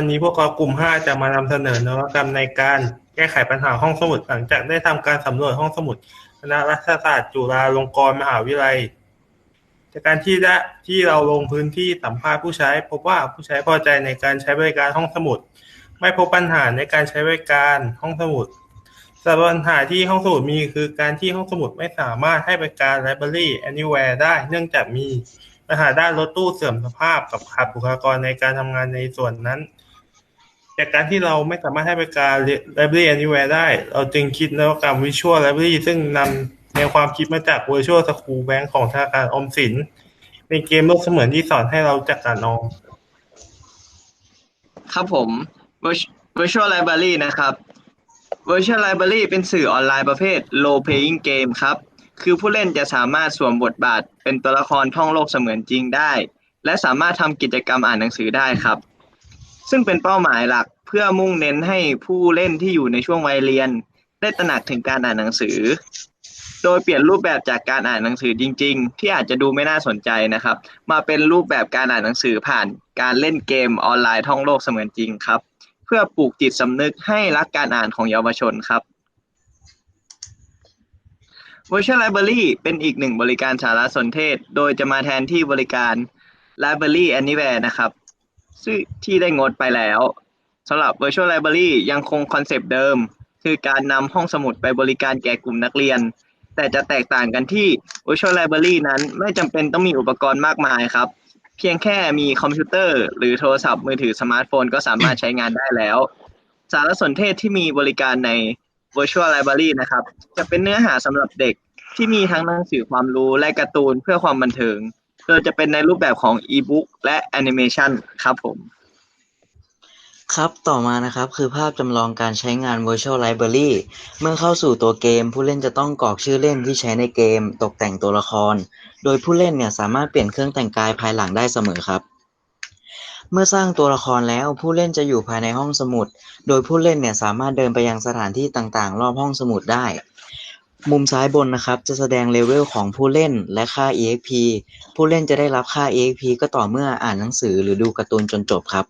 วันนี้พวกเรากลุ่ม 5 จะมานำเสนอนวัตกรรมในการแก้ไขปัญหาห้องสมุดหลังจากได้ทำการสำรวจห้องสมุดคณะรัฐศาสตร์จุฬาลงกรณ์มหาวิทยาลัย จากการที่ได้ที่เราลงพื้นที่สัมภาษณ์ผู้ใช้ พบว่าผู้ใช้พอใจในการใช้บริการห้องสมุด ไม่พบปัญหาในการใช้บริการห้องสมุดสำหรับปัญหาที่ห้องสมุดมีคือการที่ห้องสมุดไม่สามารถให้บริการ Library Anywhere ได้ เนื่องจากมีปัญหาด้านรถตู้เสื่อมสภาพกับขาดบุคลากรในการทำงานในส่วนนั้น จากการที่เราไม่สามารถให้บริการ Library Anywhere ได้ เราจึงคิดนวัตกรรม Visual Library ซึ่งนำแนวความคิดมาจาก Virtual School Bank ของธนาคารอมสิน เป็นเกมโลกเสมือนที่สอนให้เราจักการออมครับผม Virtu- Virtual Library นะครับ Virtual Library เป็นสื่อออนไลน์ประเภท Role Playing Game ครับ คือผู้เล่นจะสามารถสวมบทบาท เป็นตัวละครท่องโลกเสมือนจริงได้ และสามารถทำกิจกรรมอ่านหนังสือได้ครับ ซึ่งเป็นเป้าหมายหลักเพื่อมุ่งเน้นให้ผู้เล่นที่อยู่ในช่วงวัยเรียน ได้ตระหนักถึงการอ่านหนังสือ โดยเปลี่ยนรูปแบบจากการอ่านหนังสือจริง ๆ ที่อาจจะดูไม่น่าสนใจนะครับ มาเป็นรูปแบบการอ่านหนังสือผ่านการเล่นเกมออนไลน์ท่องโลกเสมือนจริงครับ เพื่อปลูกจิตสำนึกให้รักการอ่านของเยาวชนครับ Virtual Library เป็นอีกหนึ่งบริการสารสนเทศ โดยจะมาแทนที่บริการ Library Anywhere นะครับ ซึ่งที่ได้งดไปแล้วสำหรับ Virtual Library ยังคงคอนเซปต์เดิม คือการนำห้องสมุดไปบริการแก่กลุ่มนักเรียน แต่จะแตกต่างกันที่ Virtual Library นั้นไม่จำเป็นต้องมีอุปกรณ์มากมายครับ เพียงแค่มีคอมพิวเตอร์ หรือโทรศัพท์มือถือสมาร์ทโฟนก็สามารถใช้งานได้แล้ว สารสนเทศที่มีบริการใน Virtual Library นะครับ จะเป็นเนื้อหาสำหรับเด็กที่มีทั้งหนังสือความรู้และการ์ตูนเพื่อความบันเทิง โดยจะเป็นในรูปแบบของอีบุ๊กและแอนิเมชันครับผม ครับต่อมานะครับคือภาพจำลองการใช้งาน Virtual Library เมื่อเข้าสู่ตัวเกม ผู้เล่นจะต้องกรอกชื่อเล่นที่ใช้ในเกม ตกแต่งตัวละคร โดยผู้เล่นเนี่ยสามารถเปลี่ยนเครื่องแต่งกายภายหลังได้เสมอครับเมื่อสร้างตัวละครแล้วผู้เล่นจะอยู่ภายในห้องสมุด โดยผู้เล่นเนี่ยสามารถเดินไปยังสถานที่ต่างๆ รอบห้องสมุดได้ มุมซ้ายบนนะครับจะแสดงเลเวลของผู้เล่นและค่า EXP ผู้เล่นจะได้รับค่า EXP ก็ต่อเมื่ออ่านหนังสือหรือดูการ์ตูนจนจบครับ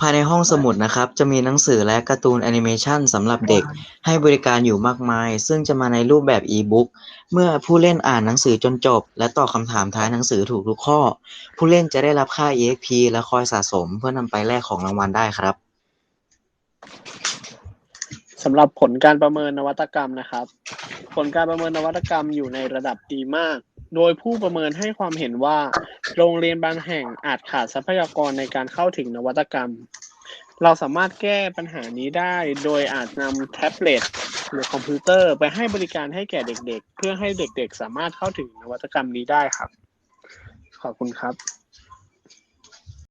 ภายในห้องสมุดนะครับ จะมีหนังสือและการ์ตูนแอนิเมชันสำหรับเด็กให้บริการอยู่มากมาย ซึ่งจะมาในรูปแบบอีบุ๊กเมื่อผู้เล่นอ่านหนังสือจนจบ และตอบคำถามท้ายหนังสือถูกทุกข้อ ผู้เล่นจะได้รับค่า EXP และคอยสะสมเพื่อนำไปแลกของรางวัลได้ครับ สำหรับผลการประเมินนวัตกรรมนะครับ ผลการประเมินนวัตกรรมอยู่ในระดับดีมาก โดยผู้ประเมินให้ความเห็นว่า โรงเรียนบางแห่งอาจขาดทรัพยากรในการเข้าถึงนวัตกรรม เราสามารถแก้ปัญหานี้ได้โดยอาจนำแท็บเล็ตหรือคอมพิวเตอร์ไปให้บริการให้แก่เด็กๆ เพื่อให้เด็กๆ สามารถเข้าถึงนวัตกรรมนี้ได้ครับ ขอบคุณครับ